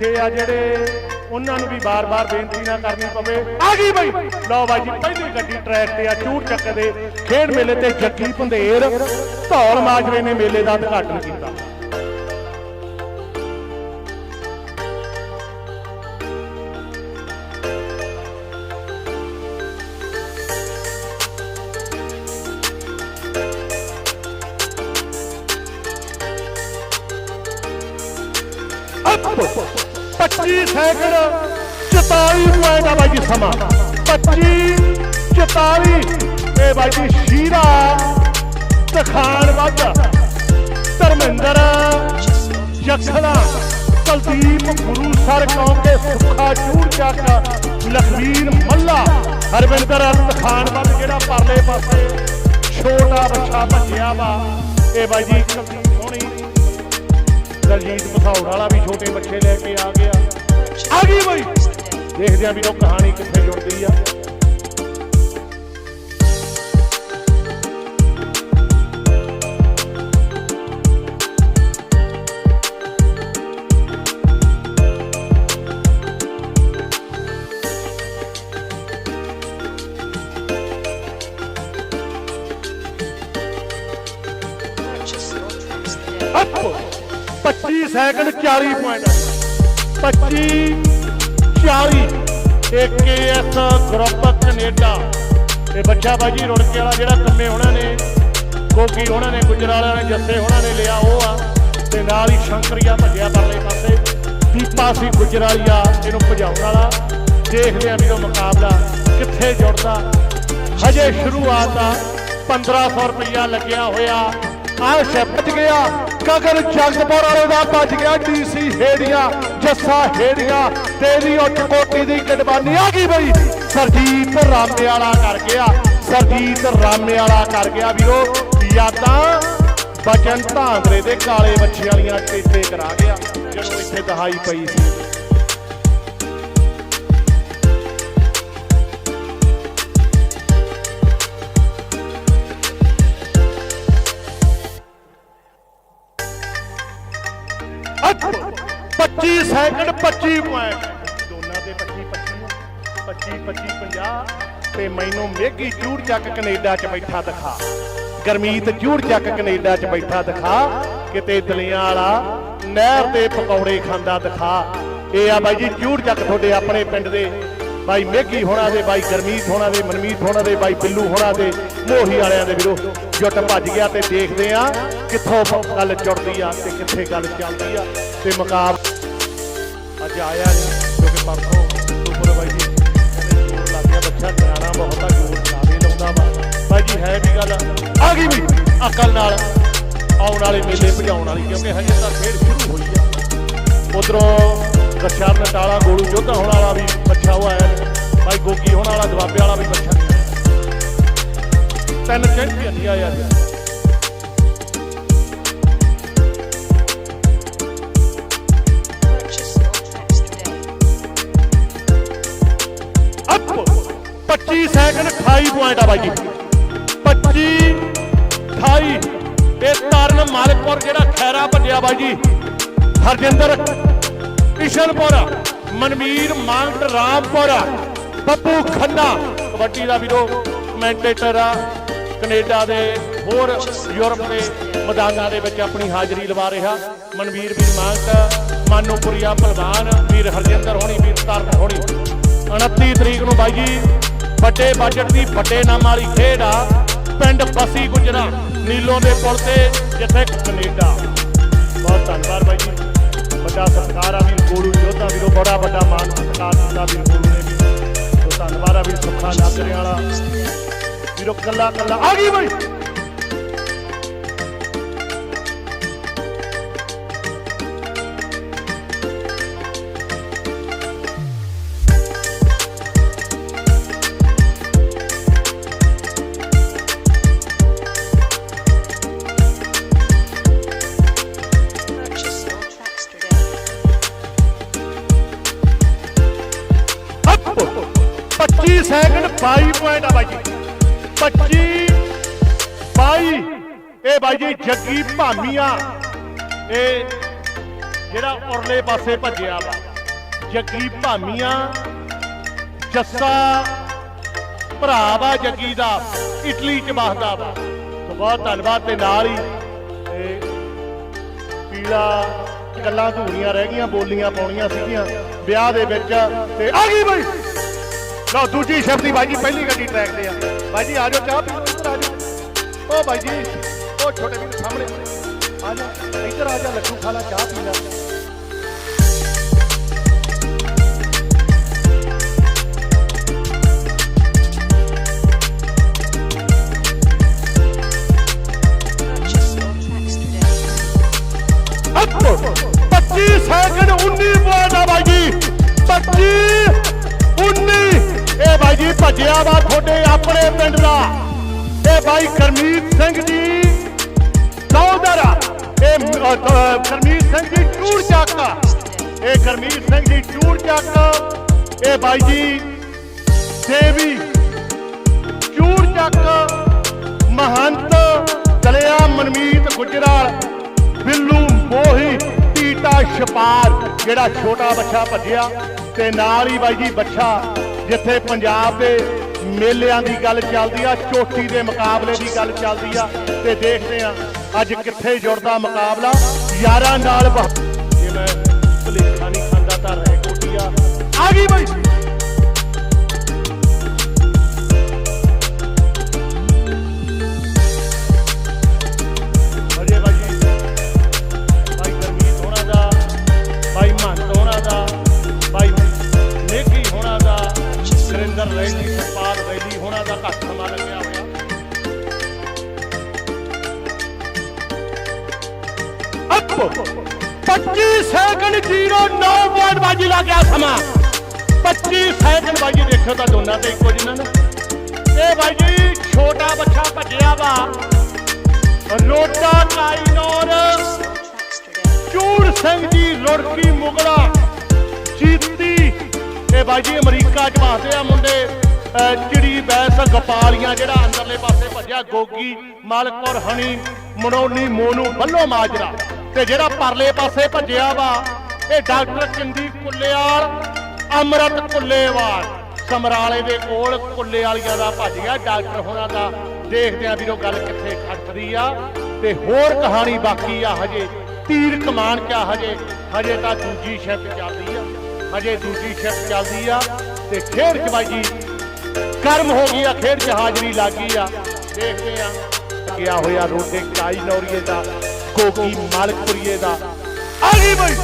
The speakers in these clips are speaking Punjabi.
ਬੈਠੇ ਆ ਜਿਹੜੇ ਉਹਨਾਂ ਨੂੰ ਵੀ ਬਾਰ-ਬਾਰ ਬੇਨਤੀ ਨਾ ਕਰਨੀ ਪਵੇ। ਆ ਗਈ ਬਈ। ਲਓ ਬਾਈ ਜੀ, ਪਹਿਲੀ ਗੱਡੀ ਟਰੈਕ ਤੇ ਆ ਚੂੜ ਚੱਕ ਦੇ ਖੇਡ ਮੇਲੇ ਤੇ ਜੱਗੀ ਭੰਦੇਰ ਧੌਲ ਮਾਜਰੇ ਨੇ ਮੇਲੇ ਦਾ ਉਦਘਾਟਨ ਕੀਤਾ। ਅੱਪ 25 ਸੈਕਿੰਡ 44 ਪੁਆਇੰਟ ਆ ਬਾਈ ਜੀ ਸਮਾਂ। 25 44 ਇਹ ਬਾਈ ਜੀ ਸ਼ੀਰਾ ਤਖਾਨ ਵੱਧ ਧਰਮਿੰਦਰ ਜਖਲਾ ਕੁਲਦੀਪ, ਗੁਰੂ ਸਰ ਕੌਂਕੇ ਸੁੱਖਾ, ਚੂੜ, ਚੱਕ ਲਖਵੀਰ ਮੱਲਾ, ਹਰਵਿੰਦਰ ਤਖਾਨ ਵੱਧ ਜਿਹੜਾ ਪਰਲੇ ਪਾਸੇ, ਛੋਟਾ ਬੱਚਾ ਭੱਜਿਆ ਵਾ। ਇਹ ਬਾਈ ਜੀ ਦਲਜੀਤ ਮਸੌੜ ਵਾਲਾ ਵੀ ਛੋਟੇ ਬੱਚੇ ਲੈ ਕੇ ਆ ਗਿਆ। ਆ ਗਈ ਬਈ। ਦੇਖਦੇ ਆ ਵੀ ਉਹ ਕਹਾਣੀ ਕਿੱਥੇ ਜੁੜਦੀ ਆ। 25 second 40 point 25 40 AKS group Canada. ਇਹ ਬੱਚਾ ਬਾਜੀ ਰੁੜਕੇ ਵਾਲਾ ਜਿਹੜਾ ਕੰਮੇ ਉਹਨਾਂ ਨੇ, ਗੋਗੀ ਉਹਨਾਂ ਨੇ ਗੁਜਰ ਵਾਲਿਆਂ ਨੇ ਜੱਸੇ ਉਹਨਾਂ ਨੇ, ਲਿਆ ਉਹ ਆ। ਤੇ ਨਾਲ ਹੀ ਸ਼ੰਕਰੀਆ ਭੱਜਿਆ ਪਰਲੇ ਪਾਸੇ। ਦੀਪਾ ਸੀ ਗੁਜਰ ਵਾਲੀਆ ਇਹਨੂੰ ਭਜਾਉਣ ਵਾਲਾ। ਦੇਖਦੇ ਆ ਵੀ ਉਹ ਮੁਕਾਬਲਾ ਕਿੱਥੇ ਜੁੜਦਾ। ਹਜੇ ਸ਼ੁਰੂਆਤ ਆ 1500 ਰੁਪਇਆ ਲੱਗਿਆ ਹੋਇਆ। ਆਹ ਛੱਪ ਗਿਆ। ਗਗਨ ਜਗਤਪੁਰ ਵਾਲੇ ਦਾ ਭੱਜ ਗਿਆ ਡੀਸੀ ਹੇੜੀਆਂ, ਜੱਸਾ ਹੇੜੀਆਂ ਤੇਰੀ ਉੱਠ ਕੋਟੀ ਦੀ ਕਟਬਾਨੀ ਆ ਗਈ ਬਈ। ਸਰਜੀਤ ਰਾਮੇ ਵਾਲਾ ਕਰ ਗਿਆ, ਸਰਜੀਤ ਰਾਮੇ ਵਾਲਾ ਕਰ ਗਿਆ ਵੀਰੋ। ਯਾਦਾਂ ਬਚਨ ਧਾਂਦਰੇ ਦੇ ਕਾਲੇ ਬੱਚੇ ਵਾਲੀਆਂ ਟੇਟੇ ਕਰਾ ਗਿਆ, ਜਦੋਂ ਇੱਥੇ ਦਹਾਈ ਪਈ ਸੀ। ਅੱਠ 25 ਸੈਕਿੰਡ 25 ਪੁਆਇੰਟ ਦੋਨਾਂ ਦੇ 25 25 25 50 ਤੇ ਮੈਨੂੰ ਮੇਗੀ ਚੂੜ ਚੱਕ ਕੈਨੇਡਾ ਚ ਬੈਠਾ ਦਿਖਾ। ਗਰਮੀਤ ਚੂੜ ਚੱਕ ਕੈਨੇਡਾ ਚ ਬੈਠਾ ਦਿਖਾ। ਕਿਤੇ ਦਲੀਆਂ ਵਾਲਾ ਨਹਿਰ ਦੇ ਪਕੌੜੇ ਖਾਂਦਾ ਦਿਖਾ। ਇਹ ਆ ਬਾਈ ਜੀ, ਚੂੜ ਚੱਕ ਤੁਹਾਡੇ ਆਪਣੇ ਪਿੰਡ ਦੇ। ਬਾਈ ਮੇਗੀ ਹੋਣਾ ਦੇ ਬਾਈ ਗਰਮੀਤ ਹੋਣਾ ਦੇ, ਮਨਮੀਤ ਹੋਣਾ ਦੇ ਬਾਈ ਬਿੱਲੂ ਹੋਣਾ ਦੇ, ਮੋਹੀ ਵਾਲਿਆਂ ਦੇ ਵੀਰੋ, ਜੁੱਟ ਭੱਜ ਗਿਆ ਤੇ ਦੇਖਦੇ ਆ ਕਿੱਥੋਂ ਗੱਲ ਜੁੜਦੀ ਆ ਤੇ ਕਿੱਥੇ ਗੱਲ ਚੱਲਦੀ ਆ ਤੇ ਮੁਕਾਬ ਅੱਜ ਆਇਆ ਕਿਉਂਕਿ ਪਰਸੋਂ ਸੁਪਰ ਬਾਈ ਜੀ ਕਹਿੰਦੇ ਬੱਚਾ ਨਿਆਣਾ ਬਹੁਤਾ ਜ਼ੋਰ ਜ਼ਿਆਦੇ ਲਾਉਂਦਾ ਵਾ। ਬਾਈ ਜੀ, ਹੈ ਵੀ ਗੱਲ? ਆ ਗਈ ਵੀ ਅਕਲ ਨਾਲ। ਆਉਣ ਵਾਲੇ ਮੇਲੇ ਭਜਾਉਣ ਵਾਲੀ, ਕਿਉਂਕਿ ਹਜੇ ਤਾਂ ਖੇਡ ਸ਼ੁਰੂ ਹੋਈ ਆ। ਉਧਰੋਂ ਬੱਚਾ ਨਟਾਲਾ ਗੋਲੂ ਜੋਧਾ ਹੋਣ ਵਾਲਾ ਵੀ ਬੱਚਾ ਉਹ ਆਇਆ ਭਾਈ ਗੋਗੀ ਹੋਣ ਵਾਲਾ ਦਵਾਬੇ ਵਾਲਾ ਵੀ ਬੱਚਾ ਤਿੰਨ ਚੈਂਪੀਅਨ ਹੀ ਆਇਆ ਜੀ Purchase 25 ਸੈਕਿੰਡ 28 ਪੁਆਇੰਟ ਆ ਬਾਈ ਜੀ। 25 28 ਇਹ ਤਾਰਨ ਮਾਲਕਪੁਰ ਜਿਹੜਾ ਖੈਰਾ ਭੱਜਿਆ ਬਾਈ ਜੀ। ਹਰਜਿੰਦਰ ਕਿਸ਼ਨਪੁਰ, ਮਨਵੀਰ ਮਾਂਗਟ ਰਾਮਪੁਰ, ਬੱਬੂ ਖੰਨਾ। ਕਬੱਡੀ ਦਾ ਵੀਰੋ ਕਮੈਂਟੇਟਰ ਆ, ਕੈਨੇਡਾ ਦੇ ਹੋਰ ਯੂਰਪ ਦੇ ਮੈਦਾਨਾਂ ਦੇ ਵਿੱਚ ਆਪਣੀ ਹਾਜ਼ਰੀ ਲਵਾ ਰਿਹਾ। ਮਨਵੀਰ ਵੀਰ ਮਾਂਗਟ ਮਾਨੂਪੁਰੀਆ ਪਹਿਲਵਾਨ ਵੀਰ ਹਰਜਿੰਦਰ ਹੋਣੀ, ਵੀਰ ਤਾਰਨ ਹੋਣੀ। 29 ਤਰੀਕ ਨੂੰ ਬਾਈ ਜੀ, ਵੱਡੇ ਬਜਟ ਦੀ ਵੱਡੇ ਨਾਮ ਵਾਲੀ ਖੇਡ ਆ, ਪਿੰਡ ਬਸੀ ਗੁਜਰਾ, ਨੀਲੋਂ ਦੇ ਪੁਲ ਤੇ, ਜਿੱਥੇ ਕੈਨੇਡਾ। ਬਹੁਤ ਧੰਨਵਾਦ ਬਾਈ ਜੀ। ਵੱਡਾ ਸਤਿਕਾਰ ਆ ਵੀਰ ਗੋਲੂ ਯੋਧਾ ਵੀਰੋ ਬੜਾ ਵੱਡਾ ਮਾਨ ਸਤਿਕਾਰ ਦਿੱਤਾ ਵੀਰ ਗੋਲੂ ਨੇ ਵੀ। ਸੋ ਧੰਨਵਾਦ ਆ ਵੀਰ ਸੁੱਖਾ ਨਾਗਰੇ ਵਾਲਾ। ਵੀਰੋ ਕੱਲਾ ਕੱਲਾ ਆ ਗਈ ਬਾਈ। ਸੈਕਿੰਡ 22 ਪੁਆਇੰਟ ਆ ਬਾਈ ਜੀ। 25 22 ਇਹ ਬਾਈ ਜੀ ਜੱਗੀ ਭਾਮੀਆਂ ਇਹ ਜਿਹੜਾ ਉਰਲੇ ਪਾਸੇ ਭੱਜਿਆ ਵਾ। ਜੱਗੀ ਭਾਮੀਆਂ ਜੱਸਾ, ਭਰਾ ਵਾ ਜੱਗੀ ਦਾ, ਇਟਲੀ ਚ ਵਸਦਾ ਵਾ। ਸੋ ਬਹੁਤ ਧੰਨਵਾਦ ਤੇ ਨਾਲ ਹੀ ਤੇ ਪੀਲਾ ਗੱਲਾਂ ਧੂੜੀਆਂ ਰਹਿ ਗਈਆਂ, ਬੋਲੀਆਂ ਪਾਉਣੀਆਂ ਸੀਗੀਆਂ। ਵਿਆਹ ਦੇ ਵਿੱਚ ਤੇ ਆ ਗਈ ਬਈ। ਲਓ, ਦੂਜੀ ਸ਼ਬਦੀ ਬਾਈ ਜੀ ਪਹਿਲੀ ਗੱਡੀ ਟਰੈਕ ਤੇ ਆ। ਬਾਈ ਜੀ ਆ ਜਾਓ, ਚਾਹ ਪੀਓ, ਇੱਧਰ ਆ ਜਾਓ। ਉਹ ਬਾਈ ਜੀ ਉਹ ਛੋਟੇ ਵੀਰ ਸਾਹਮਣੇ। ਆ ਜਾ ਇੱਧਰ ਆ ਜਾ, ਲੱਡੂ ਖਾ ਲੈ, ਚਾਹ ਪੀ ਲੈ। ਇਹ ਬਾਈ ਕਰਮੀਤ ਸਿੰਘ ਜੀ। ਦੌਦਰ ਇਹ ਅ, ਅ, ਕਰਮੀਤ ਸਿੰਘ ਜੀ ਟੂਰ ਚੱਕ ਇਹ ਕਰਮੀਤ ਸਿੰਘ ਜੀ ਟੂਰ ਚੱਕ। ਇਹ ਬਾਈ ਜੀ ਦੇਵੀ ਚੂੜ ਚੱਕ। ਮਹੰਤ ਦਲਿਆ ਮਨਮੀਤ ਗੁਜਰਾਲ ਬਿੱਲੂ ਮੋਹੀ ਟੀਟਾ ਛਪਾਰ ਜਿਹੜਾ ਛੋਟਾ ਬੱਚਾ ਭੱਜਿਆ ਤੇ ਨਾਲ ਹੀ ਬਾਈ ਜੀ ਬੱਚਾ ਜਿੱਥੇ ਪੰਜਾਬ ਦੇ ਮੇਲਿਆਂ ਦੀ ਗੱਲ ਚੱਲਦੀ ਆ, ਚੋਟੀ ਦੇ ਮੁਕਾਬਲੇ ਦੀ ਗੱਲ ਚੱਲਦੀ ਆ, ਤੇ ਦੇਖਦੇ ਆ, ਅੱਜ ਕਿੱਥੇ ਜੁੜਦਾ ਮੁਕਾਬਲਾ? ਯਾਰਾਂ ਨਾਲ ਜੇ ਮੈਂ ਭੁਲੇਖਾ ਨਹੀਂ ਖਾਂਦਾ ਤਾਂ ਰਹਿ ਕੋਟੀਆ ਆ ਗਈ ਬਾਈ। 09 ਪੁਆਇੰਟ ਬਾਜੀ ਲੱਗ ਗਿਆ ਸਮਾਂ। 25 ਸੈਕਿੰਡ ਬਾਜੀ ਦੇਖੋ ਤਾਂ ਦੋਨਾਂ ਤੇ ਇੱਕੋ ਜਿੰਨਾ ਨੇ। ਇਹ ਬਾਈ ਜੀ ਛੋਟਾ ਬੱਚਾ ਭੱਜਿਆ ਵਾ। ਰੋਟਾ ਕਾਈਨੌਰ Purchase ਸਿੰਘ ਜੀ ਲੁੜਕੀ ਮੁਗਲਾ ਜੀਤੀ। ਇਹ ਬਾਈ ਜੀ ਅਮਰੀਕਾ ਚ ਵਸਦੇ ਆ ਮੁੰਡੇ ਚਿੜੀ ਬੈਸ ਗਪਾਲੀਆਂ, ਜਿਹੜਾ ਅੰਦਰਲੇ ਪਾਸੇ ਭੱਜਿਆ, ਗੋਗੀ, ਮਾਲਕ ਔਰ ਹਣੀ, ਮਨੋਨੀ, ਮੋਨੂ ਬੱਲੋ ਮਾਜਰਾ। ਤੇ ਜਿਹੜਾ ਪਰਲੇ ਪਾਸੇ ਭੱਜਿਆ ਵਾ ਇਹ ਡਾਕਟਰ ਚਿੰਦੀ ਕੁੱਲੇਵਾਲ ਅਮਰਤ ਕੁੱਲੇਵਾਲ। ਸਮਰਾਲੇ ਦੇ ਕੋਲ ਕੁੱਲੇ ਵਾਲੀਆਂ ਦਾ ਭੱਜ ਗਿਆ। ਡਾਕਟਰ ਹੋਣਾ ਦਾ ਦੇਖਦੇ ਆ ਵੀਰੋ ਗੱਲ ਕਿੱਥੇ ਖੜਕਦੀ ਆ। ਤੇ ਹੋਰ ਕਹਾਣੀ ਬਾਕੀ ਆ ਹਜੇ। ਤੀਰ ਕਮਾਨ ਕਿਆ ਹਜੇ? ਹਜੇ ਤਾਂ ਦੂਜੀ ਸ਼ਿਫਟ ਚੱਲਦੀ ਆ। ਹਜੇ ਦੂਜੀ ਸ਼ਿਫਟ ਚੱਲਦੀ ਆ। ਤੇ ਖੇਡ ਚ ਬਾਈ ਜੀ ਕਰਮ ਹੋ ਗਈ ਆ। ਖੇਡ ਚ ਹਾਜ਼ਰੀ ਲੱਗ ਗਈ ਆ। ਦੇਖਦੇ ਆ ਗਿਆ ਹੋਇਆ। ਰੋਡੇ ਕਾਈ ਨੌਰੀਏ ਦਾ ਕੋਕੀ ਮਾਲਕਪੁਰੀਏ ਦਾ। ਆ ਗਈ ਬਾਈ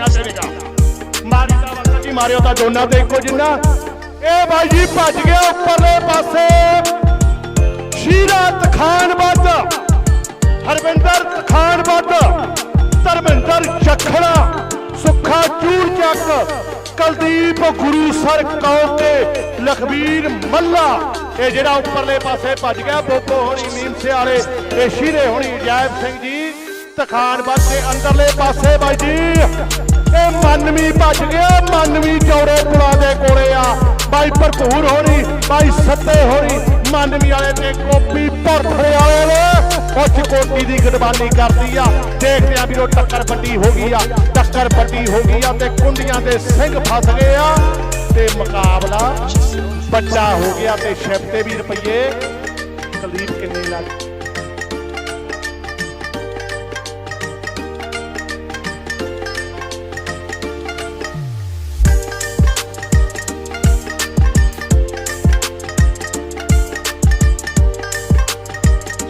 ਦੋਨੇ ਤੇ ਨਿਕਾ ਮਾਰੀ ਦਾ ਵਕਤ ਜੀ ਮਾਰਿਓ ਤਾਂ ਦੋਨਾਂ ਤੇ ਇੱਕੋ ਜਿੰਨਾ। ਇਹ ਬਾਈ ਜੀ ਭੱਜ ਗਿਆ ਉੱਪਰਲੇ ਪਾਸੇ। ਸ਼ੀਰਾ ਤਖਾਨ ਵੱਧ। ਹਰਵਿੰਦਰ ਤਖਾਨ ਵੱਧ। ਧਰਮਿੰਦਰ ਚੱਖੜਾ ਸੁੱਖਾ ਚੂਰ ਚੱਕ। ਕਲਦੀਪ ਗੁਰੂ ਸਰ ਕੌਰ ਲਖਬੀਰ ਮੱਲਾ। ਇਹ ਜਿਹੜਾ ਉੱਪਰਲੇ ਪਾਸੇ ਭੱਜ ਗਿਆ, ਬੋਬੋ ਹੋਣੀ ਮੀਮਸੇ ਵਾਲੇ। ਇਹ ਸ਼ੀਰੇ ਹੋਣੀ ਜੈਬ ਸਿੰਘ ਜੀ। ਤਖਾਨ ਵੱਧ ਦੇ ਅੰਦਰਲੇ ਪਾਸੇ ਬਾਈ ਜੀ। ਇਹ ਮਨਵੀ ਭੱਜ ਗਿਆ, ਮਨਵੀ ਚੌੜੇ ਪੁਲਾਂ ਦੇ ਕੋਲੇ ਆ। ਬਾਈ ਭਰਪੂਰ ਹੋਣੀ ਬਾਈ ਸੱਤੇ ਹੋਣੀ ਮਨਵੀ ਵਾਲੇ ਤੇ ਕੋਪੀ ਭਰਥਰੇ ਵਾਲੇ ਨੇ। ਉੱਚ ਕੋਟੀ ਦੀ ਗਡਬਾਨੀ ਕਰਦੀ ਆ। ਦੇਖਦੇ ਆ ਵੀਰੋ ਟੱਕਰ ਵੱਡੀ ਹੋ ਗਈ ਆ, ਟੱਕਰ ਵੱਡੀ ਹੋ ਗਈ ਆ ਤੇ ਕੁੰਡੀਆਂ ਦੇ ਸਿੰਘ ਫਸ ਗਏ ਆ। ਤੇ ਮੁਕਾਬਲਾ ਵੱਡਾ ਹੋ ਗਿਆ ਤੇ ਸ਼ਿਪ ਵੀ ਰੁਪਈਏ। ਕੁਲਦੀਪ ਕਿੰਨੇ ਲੱਗ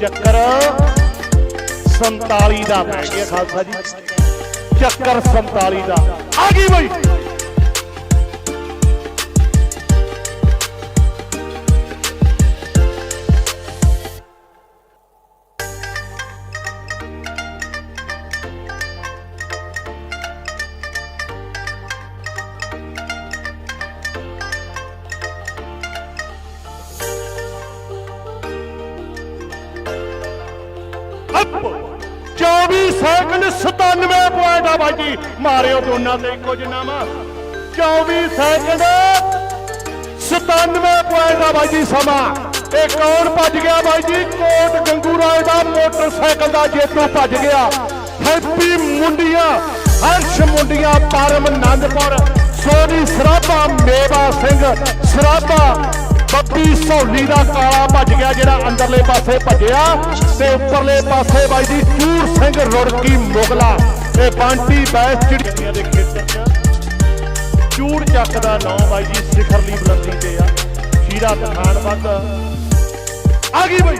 ਚੱਕਰ 47 ਦਾ ਪੈ ਗਿਆ ਖਾਲਸਾ ਜੀ। ਚੱਕਰ 47 ਦਾ। ਆ ਗਈ ਬਈ। ਅੱਪ 24 ਸੈਕਿੰਡ 97 ਪੁਆਇੰਟ ਆ ਬਾਈ ਜੀ ਮਾਰਿਓ ਦੋਨਾਂ ਤੇ ਇੱਕੋ ਜਿੰਨਾ ਵਾ 24 ਸੈਕਿੰਡ 97 ਪੁਆਇੰਟ ਆ ਬਾਈ ਜੀ ਸਮਾਂ। ਇਹ ਕੌਣ ਭੱਜ ਗਿਆ ਬਾਈ ਜੀ ਕੋਟ ਗੰਗੂ ਰਾਏ ਦਾ ਮੋਟਰਸਾਈਕਲ ਦਾ ਜੇਤੂ ਭੱਜ ਗਿਆ। ਹੈਪੀ ਮੁੰਡੀਆਂ, ਹਰਸ਼ ਮੁੰਡੀਆਂ, ਪਰਮ ਨੰਦਪੁਰ, ਸੋਨੀ ਸਰਾਭਾ, ਮੇਵਾ ਸਿੰਘ ਸਰਾਭਾ ਬੱਬੀ ਸੌਲੀ ਦਾ ਕਾਲਾ ਭੱਜ ਗਿਆ, ਜਿਹੜਾ ਅੰਦਰਲੇ ਪਾਸੇ ਭੱਜਿਆ ਤੇ ਉੱਪਰਲੇ ਪਾਸੇ ਬਾਈ ਜੀ ਚੂਰ ਸਿੰਘ ਰੁੜਕੀ ਮੁਗਲਾ। ਤੇ ਬਾਂਟੀ ਬੈਸ ਚਿੜਕੀਆਂ ਦੇ ਖੇਤਰ 'ਚ ਚੂੜ ਚੱਕ ਦਾ ਨਾਂ ਬਾਈ ਜੀ ਸਿਖਰਲੀ ਬੁਲੰਦੀ ਤੇ ਆ। ਸ਼ੀਰਾ ਤਖਾਨ ਵੱਧ ਆ ਗਈ ਬਾਈ।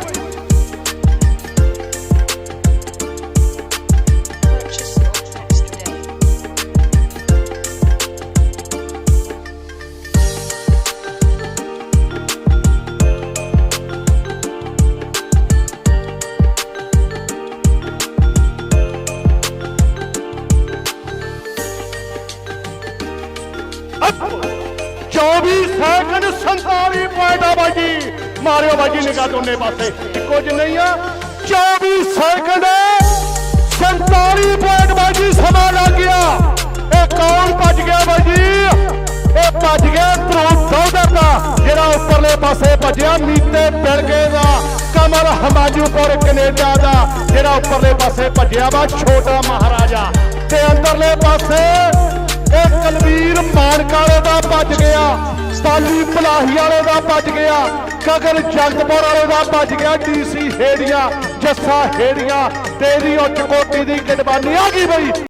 24 ਸੈਕਿੰਡ 47 ਪੁਆਇੰਟ ਆ ਬਾਈ ਮਾਰਿਓ ਬਾਈ ਜੀ ਦੋਨੇ ਪਾਸੇ। ਇੱਕੋ ਜਿਹਾ ਨਹੀਂ ਆ। 24 ਸੈਕਿੰਡ। 47 ਪੁਆਇੰਟ ਬਾਈ ਸਮਾਂ ਲੱਗ ਗਿਆ। ਇਹ ਕੌਣ ਭੱਜ ਗਿਆ ਬਾਈ ਇਹ ਭੱਜ ਗਿਆ ਧਰੂਪ ਦੌਦਰ ਦਾ ਜਿਹੜਾ ਉੱਪਰਲੇ ਪਾਸੇ ਭੱਜਿਆ, ਮੀਤੇ ਬਿਲਗੇ ਦਾ, ਕਮਲ ਹਮਾਜੂਪੁਰ ਕੈਨੇਡਾ ਦਾ, ਜਿਹੜਾ ਉੱਪਰਲੇ ਪਾਸੇ ਭੱਜਿਆ ਵਾ, ਛੋਟਾ ਮਹਾਰਾਜਾ। ਤੇ ਅੰਦਰਲੇ ਪਾਸੇ ਇਹ ਕਲਵੀਰ ਮਾਨਕਾਲੇ ਦਾ ਭੱਜ ਗਿਆ, ਸਤਾਲੀ ਭਲਾਹੀ ਵਾਲੇ ਦਾ ਭੱਜ ਗਿਆ, ਗਗਨ ਜਗਤਪੁਰ ਵਾਲੇ ਦਾ ਭੱਜ ਗਿਆ, ਡੀਸੀ ਹੇੜੀਆਂ, ਜੱਸਾ ਹੇੜੀਆਂ, ਤੇਰੀ ਉੱਚ ਕੋਟੀ ਦੀ ਕਿਰਬਾਨੀ ਆ ਗਈ ਬਈ।